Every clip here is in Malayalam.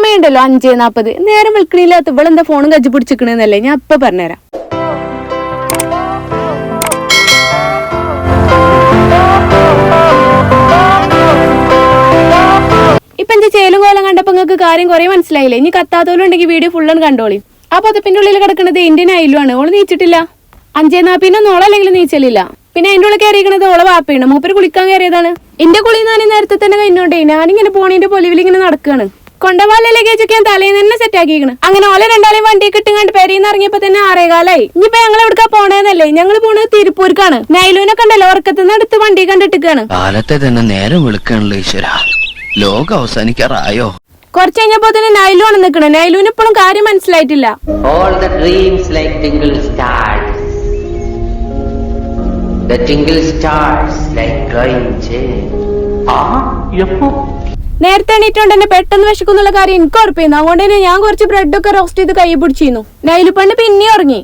സമയമുണ്ടല്ലോ അഞ്ചേ നാപ്പത്. നേരം വിൽക്കണില്ലാത്ത ഇവളെന്താ ഫോണും കജ്ജി പിടിച്ചിക്കണെന്നല്ലേ? ഞാൻ ഇപ്പൊ പറഞ്ഞുതരാം. ഇപ്പൊ എന്റെ ചേലും കോലം കണ്ടപ്പോ നിങ്ങൾക്ക് കാര്യം കുറെ മനസ്സിലായില്ലേ? ഇനി കത്താത്തോലും ഉണ്ടെങ്കിൽ വീഡിയോ ഫുള്ള് കണ്ടോളി. ആ പതപ്പിന്റെ ഉള്ളിൽ കിടക്കുന്നത് ഇന്ത്യൻ ആയില്ലുമാണ് ഓൾ നീച്ചിട്ടില്ല. അഞ്ചേ നാപ്പിനൊന്നും ഓളല്ലെങ്കിൽ നീച്ചലില്ല. പിന്നെ അതിന്റെ ഉള്ളിൽ കയറിയിരിക്കുന്നത് ഓളെ വാപ്പയാണ്. മൂപ്പര് കുളിക്കാൻ കയറിയതാണ്. എന്റെ കുളി ഞാൻ നേരത്തെ തന്നെ കഴിഞ്ഞോണ്ടേ ഞാനിങ്ങനെ പോണീന്റെ പൊലിവിൽ ഇങ്ങനെ നടക്കുകയാണ് കൊണ്ടവാല ലഗേജ് ഒക്കെ ഞാൻ തലേന്ന് തന്നെ സെറ്റ് ആക്കിയിരിക്കണം അങ്ങനെ ഓലെ രണ്ടാളെയും വണ്ടി കിട്ടുകൊണ്ട് പെരീന്ന് ഇറങ്ങിയപ്പോ തന്നെ ആറേകാലായി. ഇനിയിപ്പോ ഞങ്ങൾ എവിടുക്കാ പോണേന്നല്ലേ? ഞങ്ങൾ പോണത് തിരുപ്പൂർക്കാണ്. നൈലൂനെ കണ്ടല്ലോ ഉറക്കത്തുനിന്ന് അടുത്ത് വണ്ടി കണ്ടിട്ടാണ് കാലത്തെ തന്നെ നേരം വിളിക്കണല്ലോ ഈശ്വര. ലോകം അവസാനിക്കാറായോ? കുറച്ച് കഴിഞ്ഞപ്പോ തന്നെ നൈലു ആണ് നിക്കണേ. നൈലുവിന് ഇപ്പോഴും കാര്യം മനസ്സിലായിട്ടില്ല. All the dreams like tingle stars. The tingle stars like glowing gems. നേരത്തെ എണീറ്റോണ്ട് തന്നെ പെട്ടെന്ന് വിശക്കുന്നുള്ള കാര്യം എനിക്ക് ഉറപ്പായിരുന്നു അതുകൊണ്ട് തന്നെ ഞാൻ കുറച്ച് ബ്രെഡ് ഒക്കെ റോസ്റ്റ് ചെയ്ത് കൈ പിടിച്ചിരുന്നു. നൈലുപ്പണ്ട് പണ്ട് പിന്നെ ഉറങ്ങി.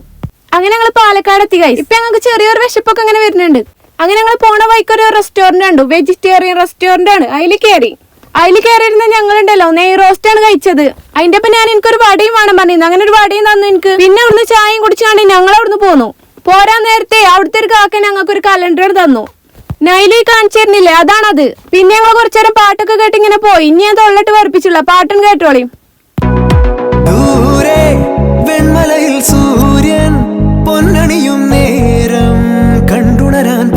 അങ്ങനെ ഞങ്ങൾ പാലക്കാട് എത്തി കൈ ഇപ്പൊ ഞങ്ങൾക്ക് ചെറിയൊരു വിശപ്പൊക്കെ അങ്ങനെ വരുന്നുണ്ട്. അങ്ങനെ ഞങ്ങൾ പോണ വഴിക്കൊരു റെസ്റ്റോറന്റ് ഉണ്ട് വെജിറ്റേറിയൻ റെസ്റ്റോറന്റ് ആണ്. അതിൽ കയറി അതിൽ കയറിയിരുന്ന ഞങ്ങളുണ്ടല്ലോ. നെയ് റോസ്റ്റ് ആണ് കഴിച്ചത്. അതിന്റെ ഒപ്പം ഞാൻ എനിക്കൊരു വടയും വേണം പറഞ്ഞിരുന്നു. അങ്ങനെ ഒരു വടയും തന്നു എനിക്ക്. പിന്നെ അവിടുന്ന് ചായയും കുടിച്ചാണ്ട് ഞങ്ങൾ അവിടുന്ന് പോന്നു. പോരാൻ നേരത്തെ അവിടുത്തെ ഒരു കാക്ക ഞങ്ങൾക്ക് ഒരു കലണ്ടർ തന്നു. നൈലി കാണിച്ചിരുന്നില്ലേ? അതാണത്. പിന്നെ ഞങ്ങൾ കുറച്ചേരം പാട്ടൊക്കെ കേട്ട് ഇങ്ങനെ പോയി. ഇനി ഞാൻ തൊള്ളിട്ട് വർപ്പിച്ചുള്ള പാട്ടും കേട്ടോളി ദൂരെ വെൺമലയിൽ സൂര്യൻ പൊന്നണിയും നേരം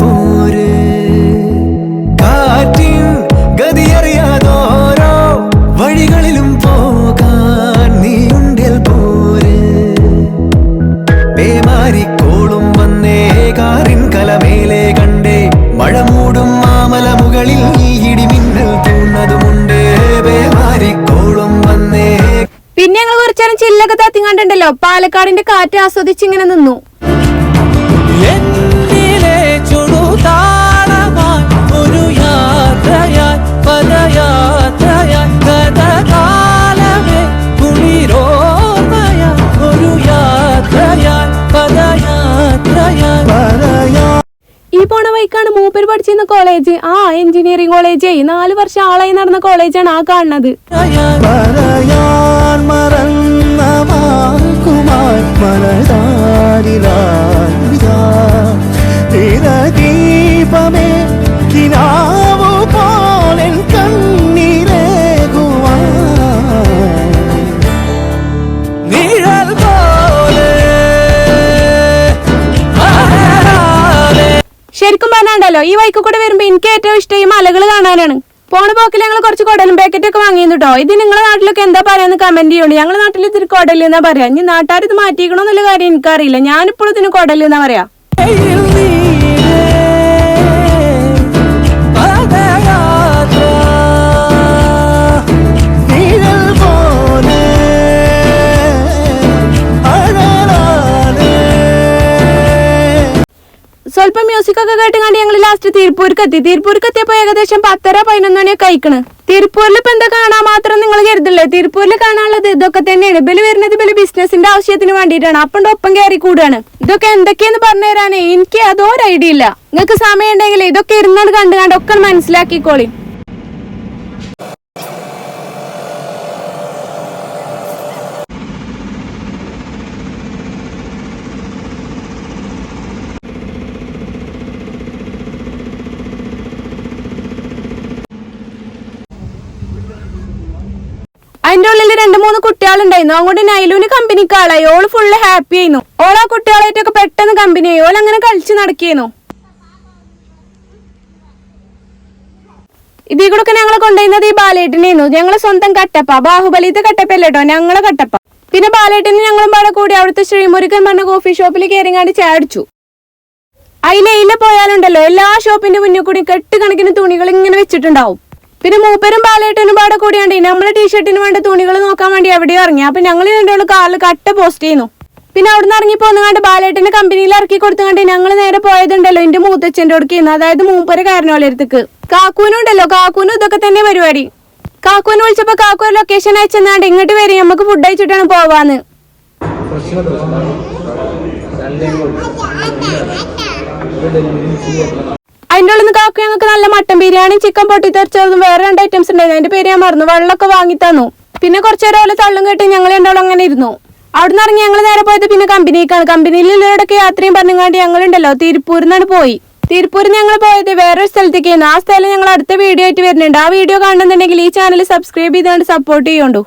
പോര്. പേമാരിക്കോളും കുറച്ചേരം ചില്ലൊക്കെ തത്തിങ്ങാണ്ടുണ്ടല്ലോ. പാലക്കാടിന്റെ കാറ്റ് ആസ്വദിച്ച് ഇങ്ങനെ നിന്നു ഈ പോണ വഴിക്കാണ് മൂപ്പര് പഠിച്ചിരുന്ന കോളേജ്. ആ എഞ്ചിനീയറിംഗ് കോളേജ്. നാല് വർഷം ആളായി നടന്ന കോളേജാണ് ആ കാണുന്നത്. പോലെ ശരിക്കും പറഞ്ഞാണ്ടല്ലോ ഈ വൈക്ക് കൂടെ വരുമ്പോ എനിക്ക് ഏറ്റവും ഇഷ്ടം ഈ മലകൾ കാണാനാണ്. പോണ പോക്കിൽ ഞങ്ങൾ കുറച്ച് കൊടലും പാക്കറ്റ് ഒക്കെ വാങ്ങിയിരുന്നു കേട്ടോ ഇത് നിങ്ങളെ നാട്ടിലൊക്കെ എന്താ പറയാന്ന് കമന്റ് ചെയ്യുള്ളൂ ഞങ്ങളുടെ നാട്ടിൽ ഇതിന് കൊടൽ എന്നാ പറയാ? ഇനി നാട്ടുകാർ ഇത് മാറ്റിക്കണോന്നുള്ള കാര്യം എനിക്കറിയില്ല. ഞാനിപ്പോഴും ഇതിന് കൊടൽ എന്നാ പറയാ? സ്വല്പം മ്യൂസിക് ഒക്കെ കേട്ടുകൊണ്ട് ഞങ്ങൾ ലാസ്റ്റ് തിരുപ്പൂർക്ക് എത്തി. തിരുപ്പൂർക്ക് എത്തിയപ്പോ ഏകദേശം പത്തര പതിനൊന്ന് മണിയൊക്കെ കഴിക്കണ് തിരുപ്പൂരിൽ ഇപ്പൊ എന്താ കാണാൻ മാത്രം നിങ്ങൾ കരുതില്ലേ തിരുപ്പൂരിൽ കാണാനുള്ളത് ഇതൊക്കെ തന്നെയാണ്. ഇബൽ വരുന്നത് ഇബൽ ബിസിനസിന്റെ ആവശ്യത്തിന് വേണ്ടിയിട്ടാണ്. അപ്പം ഒപ്പം കയറി കൂടാണ്. ഇതൊക്കെ എന്തൊക്കെയെന്ന് പറഞ്ഞു തരാനേ? എനിക്ക് അതോ ഒരു ഐഡിയ ഇല്ല. നിങ്ങൾക്ക് സമയം ഉണ്ടെങ്കിൽ ഇതൊക്കെ ഇരുന്നോട് കണ്ടു കണ്ട് ഒക്കെ മനസ്സിലാക്കിക്കോളി അതിന്റെ ഉള്ളിൽ രണ്ട് മൂന്ന് കുട്ടികളുണ്ടായിരുന്നു. അങ്ങോട്ട് നൈലൂന് കമ്പനിക്ക് ആളായി. ഓൾ ഫുള്ള് ഹാപ്പി ആയിരുന്നു. ഓൾ ആ കുട്ടികളായിട്ടൊക്കെ പെട്ടെന്ന് കമ്പനി ആയി. ഓൾ അങ്ങനെ കളിച്ചു നടക്കിയിരുന്നു ഇതിൽ കൂടെ ഒക്കെ ഞങ്ങളെ കൊണ്ടുപോയിരുന്നത് ഈ ബാലേട്ടനായിരുന്നു ഞങ്ങളെ സ്വന്തം കട്ടപ്പ. ബാഹുബലിത്തെ കട്ടപ്പല്ലേട്ടോ ഞങ്ങളെ കട്ടപ്പ. പിന്നെ ബാലേട്ടന് ഞങ്ങളും പാടെ കൂടി അവിടുത്തെ ശ്രീമുരുകൻ പറഞ്ഞ കോഫി ഷോപ്പിൽ കയറിങ്ങാണ്ട് ചാടിച്ചു അതിലെ പോയാലുണ്ടല്ലോ. എല്ലാ ഷോപ്പിന്റെ മുന്നിൽ കൂടി കെട്ടുകണക്കിന് തുണികൾ ഇങ്ങനെ വെച്ചിട്ടുണ്ടാവും. പിന്നെ മൂപ്പരും പാലേട്ടനും പാടെ കൂടിയാണ്ട് നമ്മളെ ടീഷർട്ടിന് വേണ്ട തുണികൾ നോക്കാൻ വേണ്ടി എവിടെയോ ഇറങ്ങി. അപ്പൊ ഞങ്ങൾ രണ്ടോൾ കാറിൽ കട്ട പോസ്റ്റ് ചെയ്യുന്നു. പിന്നെ അവിടുന്ന് ഇറങ്ങി പോന്നുകാണ്ട് ബാലേട്ടന്റെ കമ്പനിയിൽ ഇറക്കി കൊടുത്തുകൊണ്ട് ഞങ്ങൾ നേരെ പോയതുണ്ടല്ലോ എന്റെ മൂത്തച്ഛന്റെ അടുക്കിന്ന് അതായത് മൂപ്പര് കാരനോലടുത്തേക്ക് കാക്കൂനും ഉണ്ടല്ലോ കാക്കൂനും ഇതൊക്കെ തന്നെ പരിപാടി. കാക്കൂന് വിളിച്ചപ്പോ കാക്കു ലൊക്കേഷൻ അയച്ചെന്നാണ്ട് ഇങ്ങോട്ട് വരും നമുക്ക് ഫുഡ് അയച്ചിട്ടാണ് പോവാന്ന്. അതിന്റെ ഉള്ളിൽ നിന്ന് കാക്കു ഞങ്ങൾക്ക് നല്ല മട്ടൻ ബിരിയാണി ചിക്കൻ പൊട്ടി പൊട്ടിത്തെറിച്ചതും വേറെ രണ്ട് ഐറ്റംസ് ഉണ്ടായിരുന്നു. അതിന്റെ പേര് ഞാൻ മറന്നു. വെള്ളമൊക്കെ വാങ്ങി തന്നു. പിന്നെ കുറച്ചു നേരം പോലെ തള്ളും കേട്ട് ഞങ്ങൾ രണ്ടാളും അങ്ങനെ ഇരുന്നു. അവിടെ നിന്ന് ഇറങ്ങി ഞങ്ങൾ നേരെ പോയത് പിന്നെ കമ്പനിക്കാണ്. കമ്പനിയിലുള്ളവരൊക്കെ യാത്രയും പറഞ്ഞുകൊണ്ട് ഞങ്ങളുണ്ടല്ലോ. തിരുപ്പൂരിൽ നിന്നാണ് പോയി. തിരുപ്പൂരിൽ ഞങ്ങൾ പോയത് വേറൊരു സ്ഥലത്തേക്കായിരുന്നു. ആ സ്ഥലം ഞങ്ങൾ അടുത്ത വീഡിയോ ആയിട്ട് വരുന്നുണ്ട്. ആ വീഡിയോ കാണുന്നുണ്ടെങ്കിൽ ഈ ചാനൽ സബ്സ്ക്രൈബ് ചെയ്തുകൊണ്ട് സപ്പോർട്ട് ചെയ്യുണ്ടോ.